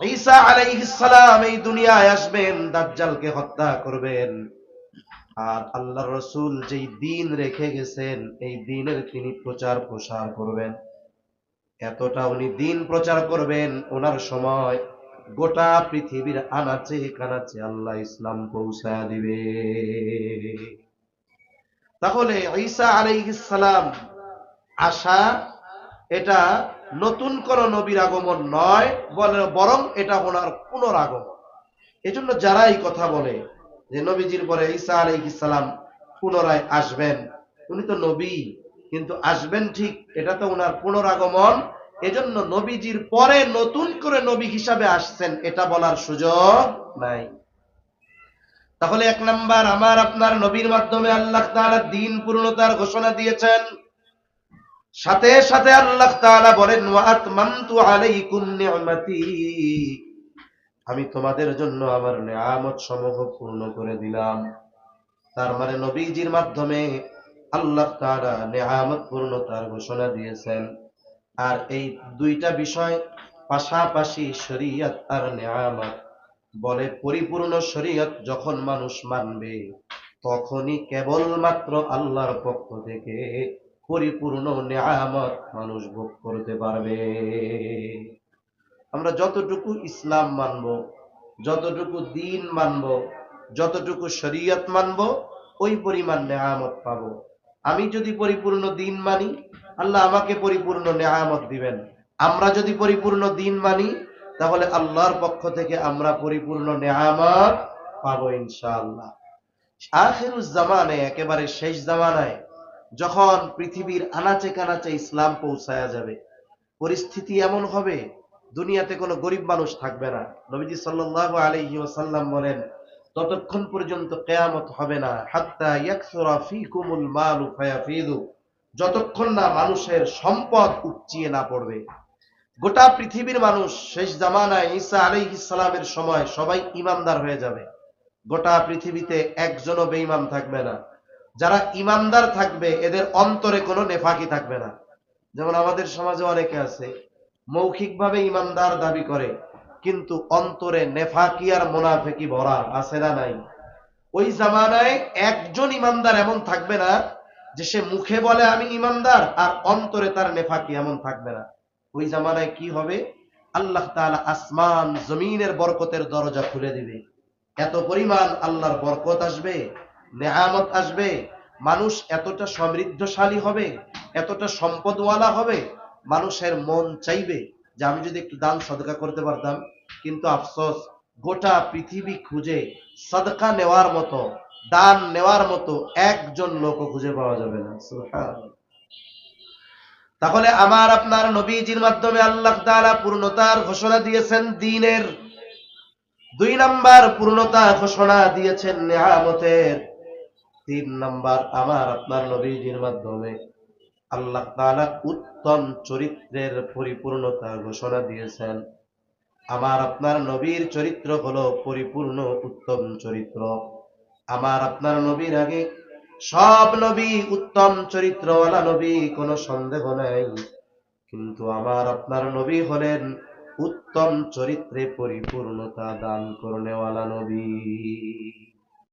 ঈসা আলাইহিস সালাম এই দুনিয়ায় আসবেন, দাজ্জালকে হত্যা করবেন। আর আল্লাহ রসুল যেই দিন রেখে গেছেন, এই দিনের তিনি প্রচার প্রসার করবেন। এতটা উনি দিন প্রচার করবেন, ওনার সময় গোটা পৃথিবীর আনাচে কানাচে আল্লাহ ইসলাম পৌঁছায় দিবে। তাহলে ঈসা আলাইহিস সালাম আসা এটা নতুন কোন নবীর আগমন নয় বরং এটা ওনার পুনরাগমন। এজন্য যারা এই কথা বলে যে নবীজির পরে ঈসা আলাইহিস সালাম পুনরায় আসবেন, উনি তো নবী, কিন্তু আসবেন ঠিক, এটা তো ওনার পুনরাগমন। এজন্য নবীজির পরে নতুন করে নবী হিসাবে আসছেন, এটা বলার সুযোগ নাই। তাহলে এক নাম্বার, আমার আপনার নবীর মাধ্যমে আল্লাহ তাআলা দিন পূর্ণতার ঘোষণা দিয়েছেন। সাথে সাথে আল্লাহ তাআলা বলেন, ওয়া আতমামতু আলাইকুম আমি তোমাদের জন্য আমার নিয়ামত সমূহ পূর্ণ করে দিলাম। তার মানে নবীজির মাধ্যমে আল্লাহ তাআলা নিয়ামত পূর্ণতার ঘোষণা দিয়েছেন। আর এই দুইটা বিষয় পাশাপাশি শরীয়ত আর নিয়ামত। বলে পরিপূর্ণ শরীয়ত যখন মানুষ মানবে, তখনই কেবলমাত্র আল্লাহর পক্ষ থেকে পরিপূর্ণ নিয়ামত মানুষ ভোগ করতে পারবে। আমরা যতটুকু ইসলাম মানব, যতটুকু দিন মানব, যতটুকু শরীয়ত মানব, ওই পরিমাণ নেয়ামত পাবো। আমি যদি পরিপূর্ণ দিন মানি, আল্লাহ আমাকে পরিপূর্ণ নেয়ামত দিবেন। আমরা যদি পরিপূর্ণ দিন মানি, তাহলে আল্লাহর পক্ষ থেকে আমরা পরিপূর্ণ নেয়ামত পাবো ইনশাআল্লাহ। আখিরুজ জামানে একেবারে শেষ জামানায় যখন পৃথিবীর আনাচে কানাচে ইসলাম পৌঁছায়া যাবে, পরিস্থিতি এমন হবে, দুনিয়াতে কোনো গরিব মানুষ থাকবে না। নবীজি সাল্লাল্লাহু আলাইহি ওয়াসাল্লাম বলেন, ততক্ষণ পর্যন্ত কেয়ামত হবে না। হাত্তা যতক্ষণ না মানুষের সম্পদ উপচিয়ে না পড়বে। গোটা পৃথিবীর মানুষ শেষ জামানায় ঈসা আলাইহিস সালামের সময় সবাই ইমানদার হয়ে যাবে। গোটা পৃথিবীতে একজনও বেঈমান থাকবে না। যারা ইমানদার থাকবে, এদের অন্তরে কোনো নেফাকি থাকবে না। যেমন আমাদের সমাজে অনেকে আছে, মৌখিকভাবে ইমানদার দাবি করে, কিন্তু অন্তরে নেফাকি আর মোনাফেকি ভরা আছে না নাই। ওই জামানায় একজন ইমানদার এমন থাকবে না, যে সে মুখে বলে, আমি ইমানদার, আর অন্তরে তার নেফাকি এমন থাকবে না। ওই জামানায় কি হবে? আল্লাহ তাআলা আসমান, জমিনের বরকতের দরজা খুলে দিবে। এত পরিমাণ আল্লাহর বরকত আসবে নেয়ামত আসবে। মানুষ এতটা সমৃদ্ধশালী হবে, এতটা সম্পদওয়ালা হবে, মানুষের মন চাইবে যে আমি যদি একটু দান সদকা করতে পারতাম। কিন্তু আফসোস, গোটা পৃথিবী খুঁজে সদকা নেওয়ার মতো, দান নেওয়ার মতো একজন লোকও খুঁজে পাওয়া যাবে না। তাহলে আমার আপনার নবীজির মাধ্যমে আল্লাহ তাআলা পূর্ণতার ঘোষণা দিয়েছেন দিনের। দুই নাম্বার পূর্ণতা ঘোষণা দিয়েছেন নিয়ামতের তিন নাম্বার আমার আপনার নবীজির মাধ্যমে আল্লাহ তাআলা উত্তম চরিত্রের পরিপূর্ণতা ঘোষণা দিয়েছেন। আমার আপনার নবীর চরিত্র হলো পরিপূর্ণ উত্তম চরিত্র। আমার আপনার নবীর আগে সব নবী উত্তম চরিত্রওয়ালা নবী কোনো সন্দেহ নাই। কিন্তু আমার আপনার নবী হলেন উত্তম চরিত্রে পরিপূর্ণতা দান করনেওয়ালা নবী।